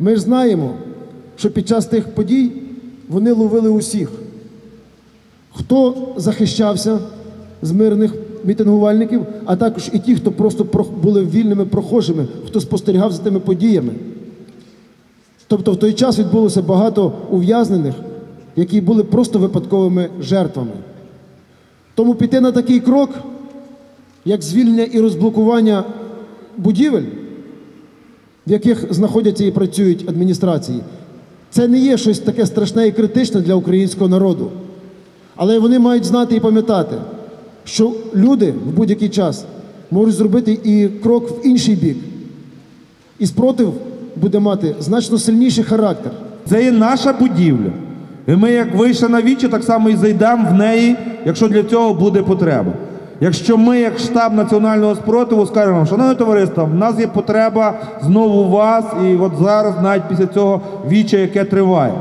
Ми ж знаємо, що під час тих подій вони ловили усіх, хто захищався з мирних мітингувальників, а також і ті, хто просто про- були вільними прохожими, хто спостерігав за тими подіями. Тобто в той час відбулося багато ув'язнених, які були просто випадковими жертвами. Тому піти на такий крок, як звільнення і розблокування будівель, в яких знаходяться і працюють адміністрації, це не є щось таке страшне і критичне для українського народу. Але вони мають знати і пам'ятати, що люди в будь-який час можуть зробити і крок в інший бік. І спротив буде мати значно сильніший характер. Це є наша будівля. І ми, як вийшли на вічі, так само і зайдемо в неї, якщо для цього буде потреба. Якщо ми, як штаб національного спротиву, скажемо, шановне товариство, в нас є потреба знову вас, і от зараз, навіть після цього віча, яке триває.